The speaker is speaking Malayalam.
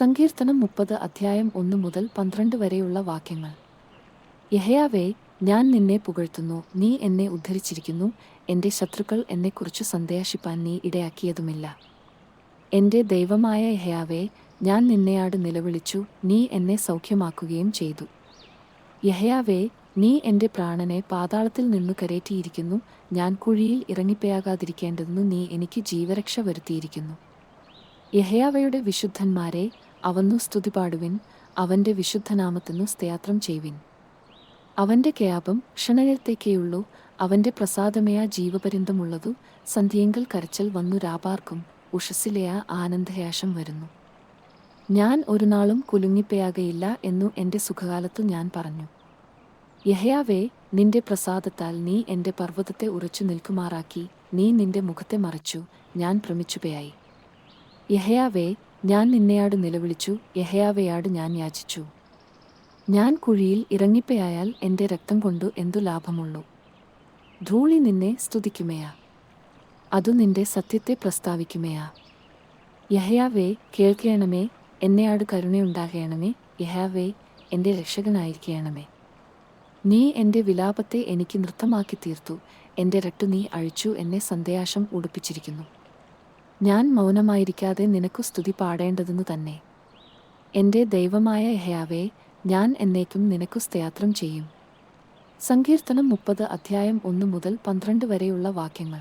സങ്കീർത്തനം മുപ്പത് അധ്യായം ഒന്ന് മുതൽ പന്ത്രണ്ട് വരെയുള്ള വാക്യങ്ങൾ. യഹയാവേ ഞാൻ നിന്നെ പുകഴ്ത്തുന്നു. നീ എന്നെ ഉദ്ധരിച്ചിരിക്കുന്നു. എന്റെ ശത്രുക്കൾ എന്നെക്കുറിച്ച് സന്ദേശിപ്പാൻ നീ ഇടയാക്കിയതുമില്ല. എന്റെ ദൈവമായ യഹയാവേ ഞാൻ നിന്നെയാട് നിലവിളിച്ചു. നീ എന്നെ സൗഖ്യമാക്കുകയും ചെയ്തു. യഹയാവേ നീ എന്റെ പ്രാണനെ പാതാളത്തിൽ നിന്നു കരേറ്റിയിരിക്കുന്നു. ഞാൻ കുഴിയിൽ ഇറങ്ങിപ്പയാകാതിരിക്കേണ്ടതെന്ന് നീ എനിക്ക് ജീവരക്ഷ വരുത്തിയിരിക്കുന്നു. യഹയാവയുടെ വിശുദ്ധന്മാരെ അവന്നു സ്തുതി പാടുവിൻ അവന്റെ വിശുദ്ധനാമത്തിനു സ്തയാത്രം ചെയ്യുവിൻ. അവന്റെ ക്യാപം ക്ഷണയത്തേക്കേയുള്ളൂ അവന്റെ പ്രസാദമയ ജീവപര്യന്തമുള്ളതു സന്ധ്യയെങ്കിൽ കരച്ചൽ വന്നു രാപാർക്കും ഉഷസ്സിലെയ ആനന്ദയാശം വരുന്നു. ഞാൻ ഒരു നാളും കുലുങ്ങിപ്പയാകയില്ല എന്നു എന്റെ സുഖകാലത്തു ഞാൻ പറഞ്ഞു. യഹയാവേ നിന്റെ പ്രസാദത്താൽ നീ എന്റെ പർവതത്തെ ഉറച്ചു നിൽക്കുമാറാക്കി നീ നിന്റെ മുഖത്തെ മറച്ചു ഞാൻ ഭ്രമിച്ചുപയായി. യഹയാവേ ഞാൻ നിന്നെയാട് നിലവിളിച്ചു യഹയാവയാട് ഞാൻ യാചിച്ചു. ഞാൻ കുഴിയിൽ ഇറങ്ങിപ്പയായാൽ എന്റെ രക്തം കൊണ്ടു എന്തു ലാഭമുള്ളൂ? ധൂളി നിന്നെ സ്തുതിക്കുമയാ. അതു നിന്റെ സത്യത്തെ പ്രസ്താവിക്കുമയാ. യഹയാവേ കേൾക്കണമേ എന്നെയാട് കരുണയുണ്ടാകണമേ യഹയാവേ എന്റെ രക്ഷകനായിരിക്കണമേ. നീ എന്റെ വിലാപത്തെ എനിക്ക് നൃത്തമാക്കി തീർത്തു എന്റെ രട്ടു നീ അഴിച്ചു എന്നെ സന്ദേശം ഉടുപ്പിച്ചിരിക്കുന്നു. ഞാൻ മൗനമായിരിക്കാതെ നിനക്കു സ്തുതി പാടേണ്ടതെന്നു തന്നെ. എന്റെ ദൈവമായ യഹയാവേ ഞാൻ എന്നേക്കും നിനക്കു സ്തയാത്രം ചെയ്യും. സങ്കീർത്തനം മുപ്പത് അധ്യായം ഒന്ന് മുതൽ പന്ത്രണ്ട് വരെയുള്ള വാക്യങ്ങൾ.